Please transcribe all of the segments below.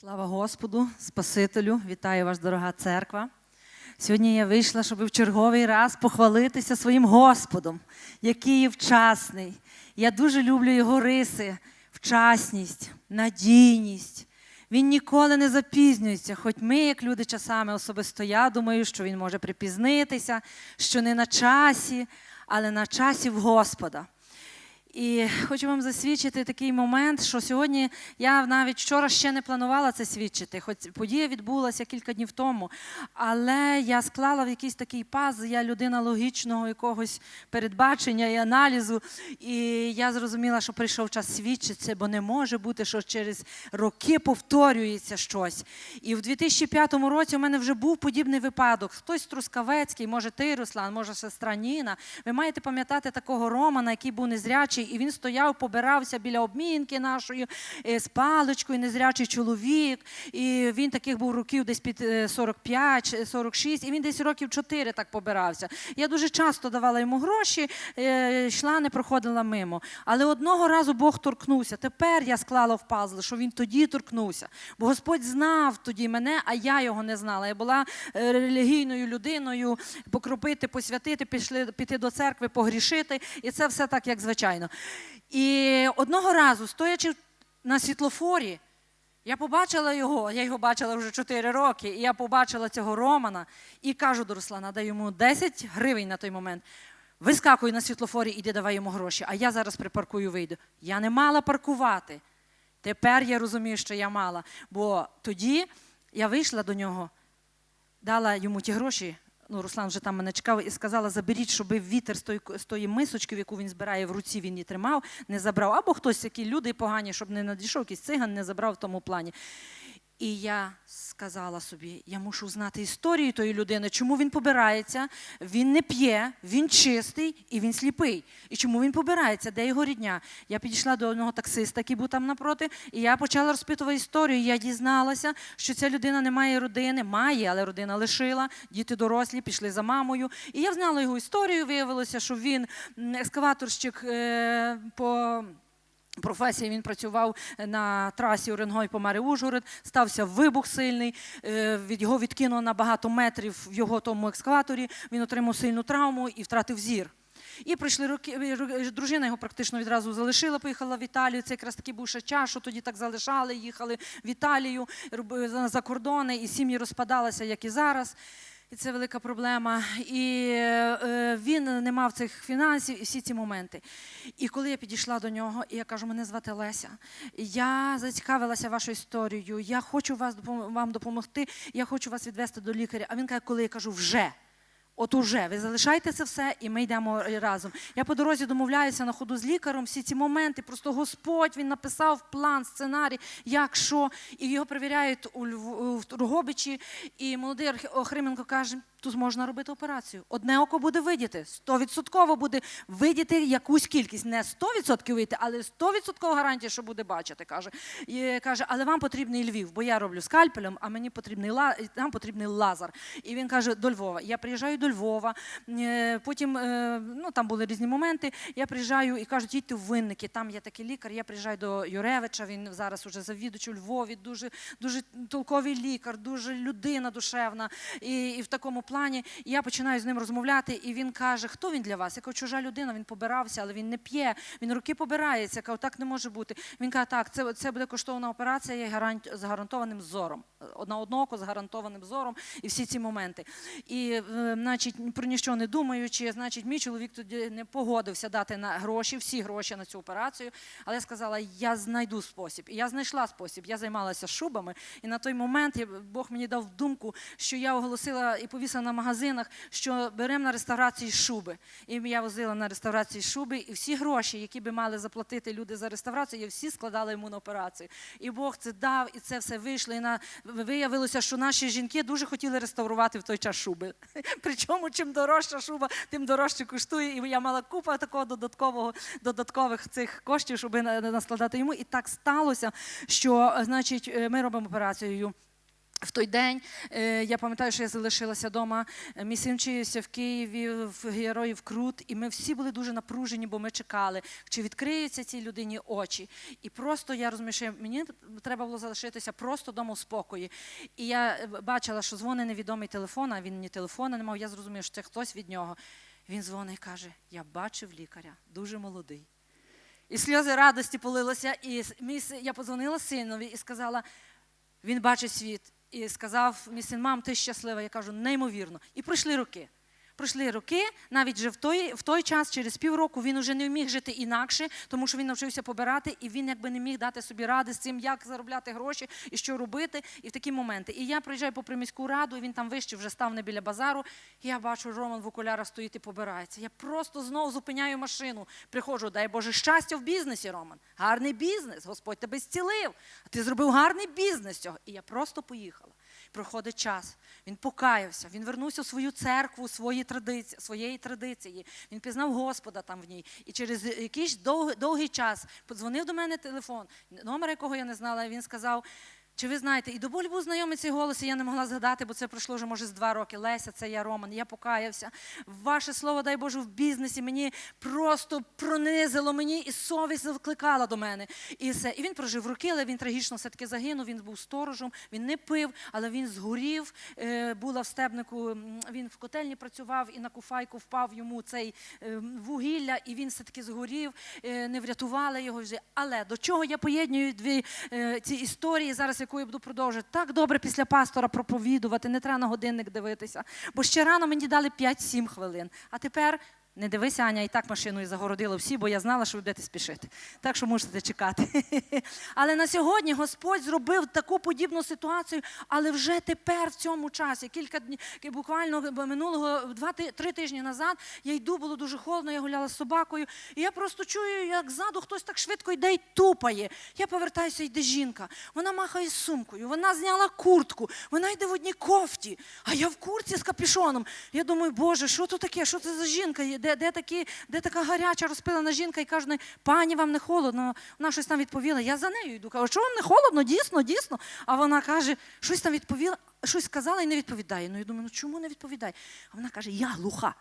Слава Господу, Спасителю, вітаю вас, дорога церква. Сьогодні я вийшла, щоб в черговий раз похвалитися своїм Господом, який є вчасний. Я дуже люблю його риси, вчасність, надійність. Він ніколи не запізнюється, хоч ми, як люди, часами особисто я думаю, що він може припізнитися, що не на часі, але на часі в Господа. І хочу вам засвідчити такий момент, що сьогодні я навіть вчора ще не планувала це свідчити, хоч подія відбулася кілька днів тому. Але я склала в якийсь такий паз, я людина логічного якогось передбачення і аналізу. І я зрозуміла, що прийшов час свідчитися, бо не може бути, що через роки повторюється щось. І в 2005 році у мене вже був подібний випадок. Хтось Трускавецький, може ти, Руслан, може сестра Ніна. Ви маєте пам'ятати такого Романа, який був незрячий, і він стояв, побирався біля обмінки нашої е, з паличкою, незрячий чоловік. І він таких був років десь під е, 45, е, 46, і він десь років 4 так побирався. Я дуже часто давала йому гроші, е, йшла, не проходила мимо. Але одного разу Бог торкнувся. Тепер я склала в пазли, що він тоді торкнувся. Бо Господь знав тоді мене, а я його не знала. Я була е, релігійною людиною, покропити, посвятити, пішли, піти до церкви, погрішити. І це все так, як звичайно. І одного разу, стоячи на світлофорі, я побачила його, я його бачила вже 4 роки, і я побачила цього Романа і кажу до Руслана, дай йому 10 гривень на той момент. Вискакую на світлофорі, іди давай йому гроші, а я зараз припаркую, вийду. Я не мала паркувати. Тепер я розумію, що я мала. Бо тоді я вийшла до нього, дала йому ті гроші. Ну, Руслан вже там мене чекав і сказала: заберіть, щоб вітер з тої, з тої мисочки, в яку він збирає в руці, він її тримав, не забрав. Або хтось, які люди погані, щоб не надійшов, якийсь циган не забрав в тому плані. І я сказала собі, я мушу знати історію тої людини, чому він побирається, він не п'є, він чистий і він сліпий. І чому він побирається, де його рідня? Я підійшла до одного таксиста, який був там напроти, і я почала розпитувати історію. Я дізналася, що ця людина не має родини, має, але родина лишила, діти дорослі, пішли за мамою. І я знала його історію. Виявилося, що він екскаваторщик е, по. Професії він працював на трасі Уренгой помари Ужгород, стався вибух сильний, е, його відкинуло на багато метрів в його тому екскаваторі. Він отримав сильну травму і втратив зір. І прийшли роки. е, Дружина його практично відразу залишила, поїхала в Італію. Це якраз таки був ще час, що тоді так залишали, їхали в Італію за кордони, і сім'ї розпадалися, як і зараз. І це велика проблема. І е, він не мав цих фінансів і всі ці моменти. І коли я підійшла до нього, і я кажу, мене звати Леся, я зацікавилася вашою історією, я хочу вас вам допомогти, я хочу вас відвести до лікаря. А він каже, коли я кажу, вже. От уже ви залишайте це все, і ми йдемо разом. Я по дорозі домовляюся на ходу з лікарем. Всі ці моменти. Просто Господь він написав план, сценарій, як що, і його перевіряють у Львові, в Дрогобичі. І молодий Охрименко каже: тут можна робити операцію. Одне око буде видіти, стовідсотково буде видіти якусь кількість. Не 100% вийти, але 100% гарантія, що буде бачити. каже. І каже, але вам потрібний Львів, бо я роблю скальпелем, а мені потрібний нам потрібний лазер. І він каже: до Львова. Я приїжджаю до Львова. е, Потім е, ну там були різні моменти. Я приїжджаю і кажуть, їдьте в винники. Там є такий лікар. Я приїжджаю до Юревича. Він зараз уже завідувач у Львові. Дуже дуже толковий лікар, дуже людина душевна. І, і в такому плані І я починаю з ним розмовляти. І він каже: Хто він для вас? Я кажу, чужа людина. Він побирався, але він не п'є. Він руки побирається. Я так не може бути. Він каже, так, це, це буде коштовна операція є гарант, з гарантованим зором. На одне око з гарантованим зором і всі ці моменти. І, е, значить, про нічого не думаючи, значить, мій чоловік тоді не погодився дати на гроші, всі гроші на цю операцію. Але я сказала, я знайду спосіб. І я знайшла спосіб. Я займалася шубами. І на той момент Бог мені дав думку, що я оголосила і повісила на магазинах, що беремо на реставрації шуби. І я возила на реставрації шуби, і всі гроші, які би мали заплатити люди за реставрацію, я всі складала йому на операцію. І Бог це дав, і це все вийшло. І на виявилося, що наші жінки дуже хотіли реставрувати в той час шуби. Причому чим дорожча шуба, тим дорожче коштує. І я мала купа такого додаткового додаткових цих коштів, щоб на- на- наскладати йому. І так сталося, що значить, е, ми робимо операцію. В той день е, я пам'ятаю, що я залишилася вдома. Е, Мій син вчився в Києві в героїв Крут, і ми всі були дуже напружені, бо ми чекали, чи відкриються цій людині очі. І просто я розумію, що мені треба було залишитися просто вдома у спокої. І я е, бачила, що дзвонить невідомий телефон, а він ні телефона не мав. Я зрозуміла, що це хтось від нього. Він дзвонить і каже: Я бачив лікаря, дуже молодий. І сльози радості полилися. І я подзвонила синові і сказала: він бачить світ. І сказав мій син, мам, ти щаслива. Я кажу, неймовірно. І пройшли роки. Пройшли роки, навіть вже в той, в той час, через півроку, він вже не міг жити інакше, тому що він навчився побирати, і він якби не міг дати собі ради з цим, як заробляти гроші і що робити, і в такі моменти. І я приїжджаю по приміську раду, і він там вище вже став не біля базару. І я бачу, Роман в окулярах стоїть і побирається. Я просто знову зупиняю машину. Приходжу, дай Боже, щастя в бізнесі, Роман. Гарний бізнес, Господь тебе зцілив. А ти зробив гарний бізнес цього. І я просто поїхала. Проходить час. Він покаявся, він вернувся в свою церкву, свої традиції, своєї традиції. Він пізнав Господа там в ній. І через якийсь довгий, довгий час подзвонив до мене телефон, номер якого я не знала. і Він сказав. Чи ви знаєте, і до болі був знайомий цей голос, і я не могла згадати, бо це пройшло вже може з два роки. Леся, це я Роман. Я покаявся. Ваше слово, дай Боже, в бізнесі мені просто пронизило мені, і совість закликала до мене. І все. І він прожив роки, але він трагічно все-таки загинув. Він був сторожем, він не пив, але він згорів. Е, була в стебнику. Він в котельні працював і на куфайку впав йому цей е, вугілля, і він все-таки згорів. Е, не врятували його вже. Але до чого я поєднюю дві ці історії зараз, яку я буду продовжувати. Так добре після пастора проповідувати, не треба на годинник дивитися. Бо ще рано мені дали 5-7 хвилин. А тепер. Не дивися, Аня, і так машиною загородила всі, бо я знала, що ви будете спішити. Так що можете чекати. Але на сьогодні Господь зробив таку подібну ситуацію, але вже тепер, в цьому часі, кілька днів, буквально минулого два-три тижні назад, я йду, було дуже холодно, я гуляла з собакою, і я просто чую, як ззаду хтось так швидко йде і тупає. Я повертаюся, йде жінка. Вона махає сумкою, вона зняла куртку, вона йде в одній кофті, а я в куртці з капюшоном. Я думаю, Боже, що тут таке? Що це за жінка? Де, де, такі, де така гаряча розпилена жінка і каже, пані, вам не холодно. Вона щось там відповіла. Я за нею йду. Кажу, що вам не холодно? Дійсно, дійсно. А вона каже, щось там відповіла, щось сказала і не відповідає. Ну я думаю, ну чому не відповідає? А вона каже, я глуха.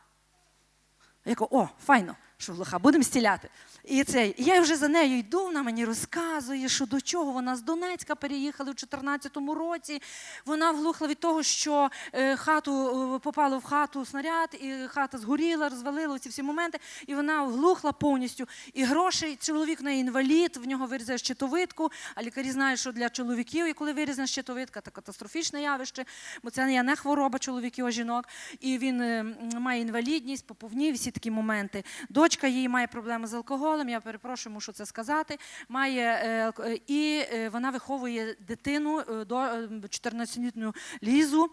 Я кажу, о, файно, що глуха, будемо стіляти. І це, і я вже за нею йду, вона мені розказує, що до чого вона з Донецька переїхали в 2014 році. Вона вглухла від того, що е, хату е, попало в хату снаряд, і хата згоріла, розвалила ці всі моменти. І вона вглухла повністю. І грошей, чоловік неї інвалід, в нього вирізає щитовидку, а лікарі знають, що для чоловіків, коли вирізана щитовидка, це катастрофічне явище, бо це не хвороба чоловіків, а жінок. І він е, має інвалідність, поповнів, всі такі моменти. Дочка її має проблеми з алкоголем, я перепрошую, мушу це сказати. Має, е, і е, вона виховує дитину е, до е, 14-літню Лізу.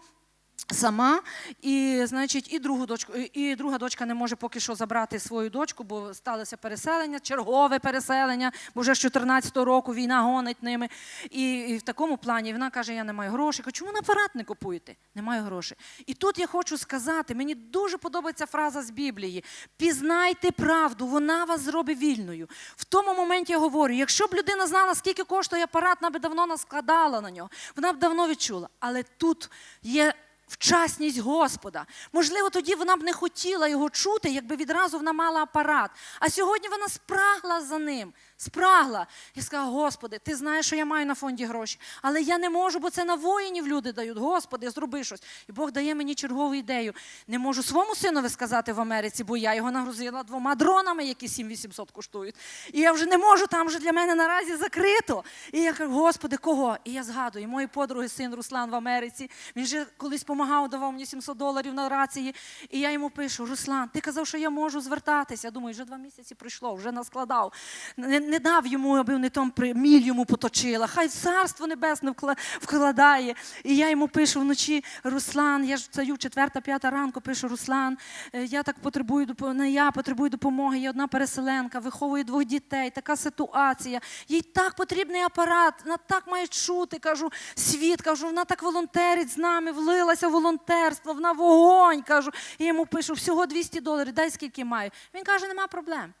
Сама, і значить, і другу дочку, і- друга дочка не може поки що забрати свою дочку, бо сталося переселення, чергове переселення, бо вже з 14-го року війна гонить ними. І, і в такому плані вона каже: Я не маю грошей. Кажу, чому на апарат не купуєте? Не маю грошей. І тут я хочу сказати: мені дуже подобається фраза з Біблії: пізнайте правду, вона вас зробить вільною. В тому моменті я говорю: якщо б людина знала, скільки коштує апарат, вона б давно наскладала на нього, вона б давно відчула. Але тут є. Вчасність Господа. Можливо, тоді вона б не хотіла його чути, якби відразу вона мала апарат. А сьогодні вона спрагла за ним. Спрагла. І сказала: Господи, ти знаєш, що я маю на фонді гроші, але я не можу, бо це на воїнів люди дають. Господи, зроби щось. І Бог дає мені чергову ідею. Не можу своєму синові сказати в Америці, бо я його нагрузила двома дронами, які 7800 коштують. І я вже не можу, там вже для мене наразі закрито. І я кажу, Господи, кого? І я згадую, мої подруги, син Руслан в Америці. Він же колись допомагав, давав мені 700 доларів на рації. І я йому пишу: Руслан, ти казав, що я можу звертатися. Я думаю, вже два місяці пройшло, вже наскладав. Не, не дав йому, аби не при- міль йому поточила. Хай царство небесне вкладає. І я йому пишу вночі: Руслан, я ж встаю четверта, п'ята ранку, пишу Руслан, е, я так потребую не я потребую допомоги. Я одна переселенка, виховую двох дітей. Така ситуація. Їй так потрібний апарат, вона так має чути. Кажу, світ, кажу, вона так волонтерить з нами, влилася в волонтерство, вона вогонь. кажу. І йому пишу, всього 200 доларів, дай скільки маю. Він каже, нема проблем.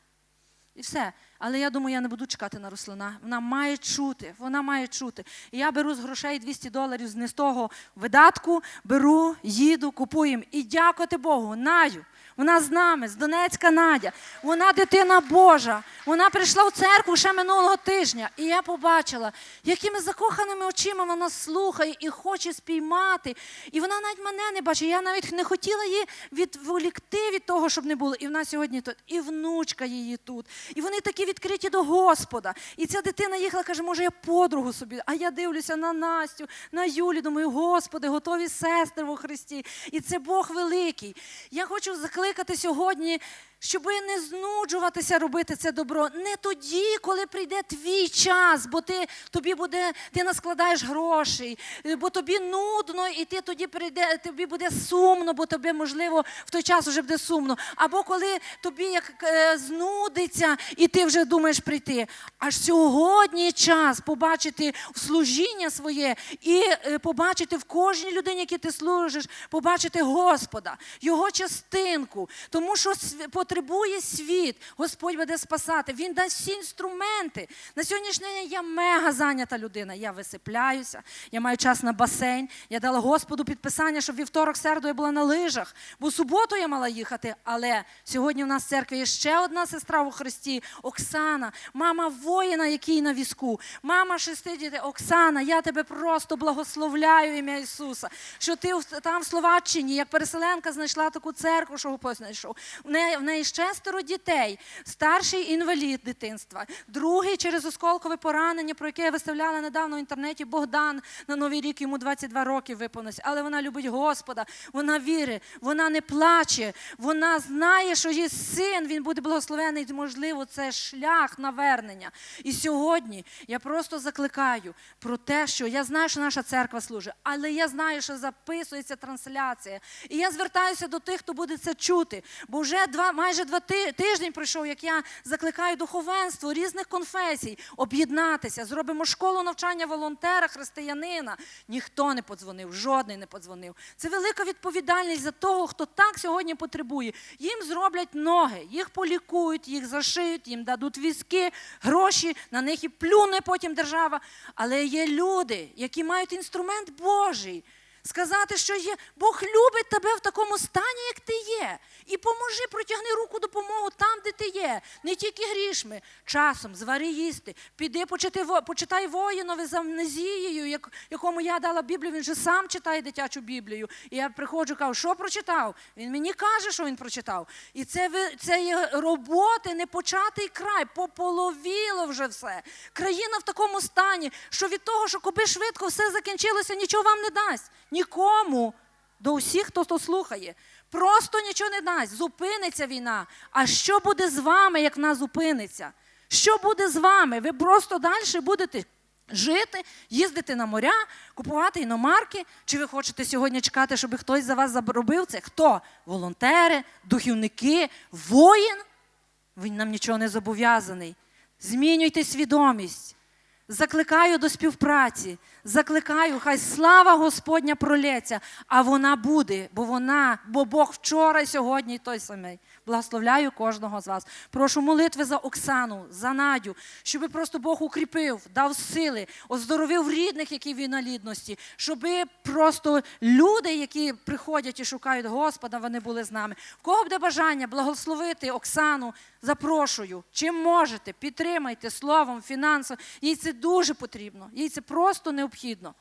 І все. Але я думаю, я не буду чекати на Руслана. Вона має чути, вона має чути. І я беру з грошей 200 доларів з не з того видатку, беру, їду, купуємо. І дякувати Богу, Надю. Вона з нами, з Донецька Надя. Вона дитина Божа. Вона прийшла в церкву ще минулого тижня. І я побачила, якими закоханими очима вона слухає і хоче спіймати. І вона навіть мене не бачить. Я навіть не хотіла її відволікти від того, щоб не було. І вона сьогодні тут, і внучка її тут. І вони такі відкриті до Господа. І ця дитина їхала, каже, може, я подругу собі. А я дивлюся на Настю, на Юлі. Думаю, Господи, готові сестри во Христі. І це Бог великий. Я хочу закликати сьогодні. Щоб не знуджуватися робити це добро не тоді, коли прийде твій час, бо ти тобі буде, ти наскладаєш грошей, бо тобі нудно, і ти тоді прийде, тобі буде сумно, бо тобі, можливо, в той час вже буде сумно. Або коли тобі як е, знудиться, і ти вже думаєш прийти. Аж сьогодні час побачити служіння своє і е, побачити в кожній людині, якій ти служиш, побачити Господа, Його частинку. Тому що потребує світ, Господь буде спасати. Він дасть всі інструменти. На сьогоднішній день я мега зайнята людина. Я висипляюся, я маю час на басейн. Я дала Господу підписання, щоб вівторок, середу я була на лижах. Бо суботу я мала їхати. Але сьогодні в нас в церкві є ще одна сестра у Христі, Оксана, мама воїна, який на візку, мама шести дітей. Оксана, я тебе просто благословляю ім'я Ісуса, що ти там в Словаччині, як переселенка, знайшла таку церкву, що Господь знайшов. В неї, неї шестеро дітей, старший інвалід дитинства, другий через осколкове поранення, про яке я виставляла недавно в інтернеті Богдан на Новий рік, йому 22 роки виповнилось. Але вона любить Господа, вона вірить, вона не плаче, вона знає, що є син, він буде благословений. Можливо, це шлях навернення. І сьогодні я просто закликаю про те, що я знаю, що наша церква служить, але я знаю, що записується трансляція. І я звертаюся до тих, хто буде це чути. Бо вже два, майже два ти- тиждень пройшов, як я закликаю духовенство різних конфесій об'єднатися. Зробимо школу навчання волонтера, християнина. Ніхто не подзвонив, жодний не подзвонив. Це велика відповідальність за того, хто так сьогодні потребує. Їм зроблять ноги, їх полікують, їх зашиють, їм дадуть візки, гроші, на них і плюне потім держава. Але є люди, які мають інструмент Божий. Сказати, що є Бог любить тебе в такому стані, як ти є. І поможи, протягни руку допомогу там, де ти є. Не тільки грішми. Часом звари їсти. Піди почити, почитай воїнове з амнезією, як, якому я дала Біблію. Він же сам читає дитячу Біблію. І я приходжу, кажу, що прочитав? Він мені каже, що він прочитав. І це, це є роботи, не початий край, пополовіло вже все. Країна в такому стані, що від того, що коби швидко все закінчилося, нічого вам не дасть. Нікому. До усіх, хто то слухає. Просто нічого не дасть. Зупиниться війна. А що буде з вами, як вона зупиниться? Що буде з вами? Ви просто далі будете жити, їздити на моря, купувати іномарки? Чи ви хочете сьогодні чекати, щоб хтось за вас заробив це? Хто? Волонтери, духівники, воїн? Він нам нічого не зобов'язаний. Змінюйте свідомість. Закликаю до співпраці, закликаю, хай слава Господня пролється, а вона буде, бо вона, бо Бог вчора, сьогодні і той самий. Благословляю кожного з вас. Прошу молитви за Оксану, за Надю, щоб просто Бог укріпив, дав сили, оздоровив рідних, які в інвалідності, щоб просто люди, які приходять і шукають Господа, вони були з нами. В кого буде бажання благословити Оксану, запрошую. Чим можете, підтримайте словом, фінансово. Їй це дуже потрібно, їй це просто необхідно.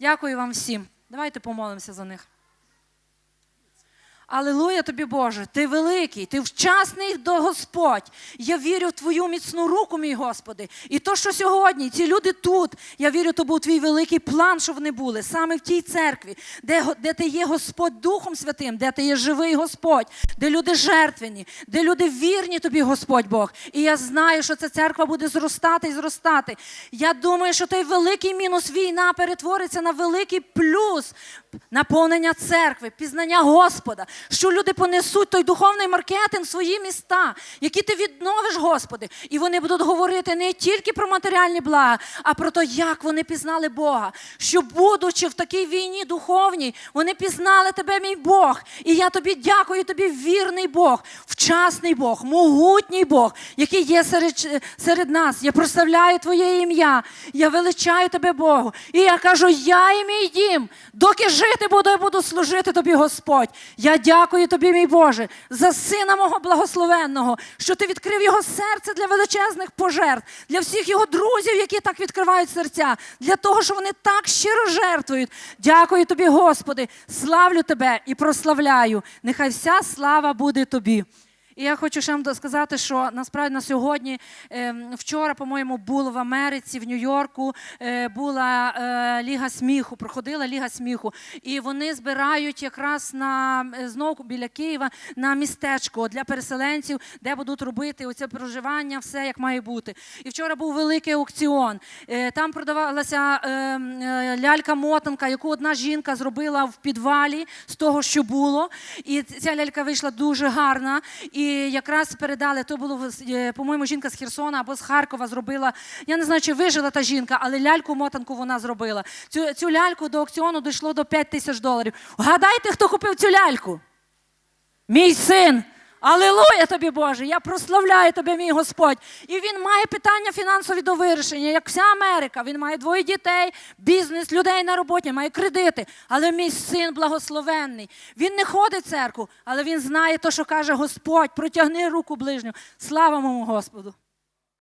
Дякую вам всім. Давайте помолимося за них. Алілуя тобі, Боже, ти великий, ти вчасний до Господь. Я вірю в твою міцну руку, мій Господи. І то, що сьогодні ці люди тут, я вірю, то був твій великий план, що вони були саме в тій церкві, де, де ти є Господь Духом Святим, де ти є живий Господь, де люди жертвені, де люди вірні тобі, Господь Бог. І я знаю, що ця церква буде зростати і зростати. Я думаю, що той великий мінус війна перетвориться на великий плюс наповнення церкви, пізнання Господа. що люди понесуть той духовний маркетинг в свої міста, які ти відновиш, Господи. І вони будуть говорити не тільки про матеріальні блага, а про те, як вони пізнали Бога. Що, будучи в такій війні духовній, вони пізнали тебе, мій Бог. І я тобі дякую, тобі вірний Бог, вчасний Бог, могутній Бог, який є серед, серед нас. Я прославляю Твоє ім'я. Я величаю тебе, Богу. І я кажу, я і мій дім, доки жити буду, і буду служити тобі, Господь. Я дякую тобі, мій Боже, за сина мого благословенного, що ти відкрив його серце для величезних пожертв, для всіх його друзів, які так відкривають серця, для того, що вони так щиро жертвують. Дякую тобі, Господи, славлю тебе і прославляю. Нехай вся слава буде тобі. І я хочу ще вам сказати, що насправді на сьогодні, ем, вчора, по-моєму, було в Америці, в Нью-Йорку, е, була е, Ліга сміху, проходила Ліга сміху. І вони збирають якраз на е, знову біля Києва на містечко для переселенців, де будуть робити оце проживання, все як має бути. І вчора був великий аукціон. Там продавалася е, е, лялька-мотанка, яку одна жінка зробила в підвалі з того, що було. І ця лялька вийшла дуже гарна. І якраз передали, то було, е, по-моєму, жінка з Херсона або з Харкова зробила. Я не знаю, чи вижила та жінка, але ляльку-мотанку вона зробила. Цю, цю ляльку до аукціону дійшло до 5 тисяч доларів. Гадайте, хто купив цю ляльку? Мій син. Алілуя тобі, Боже! Я прославляю тебе, мій Господь. І він має питання фінансові до вирішення, як вся Америка. Він має двоє дітей, бізнес, людей на роботі, має кредити. Але мій син благословенний. Він не ходить в церкву, але він знає те, що каже Господь. Протягни руку ближню. Слава моєму Господу!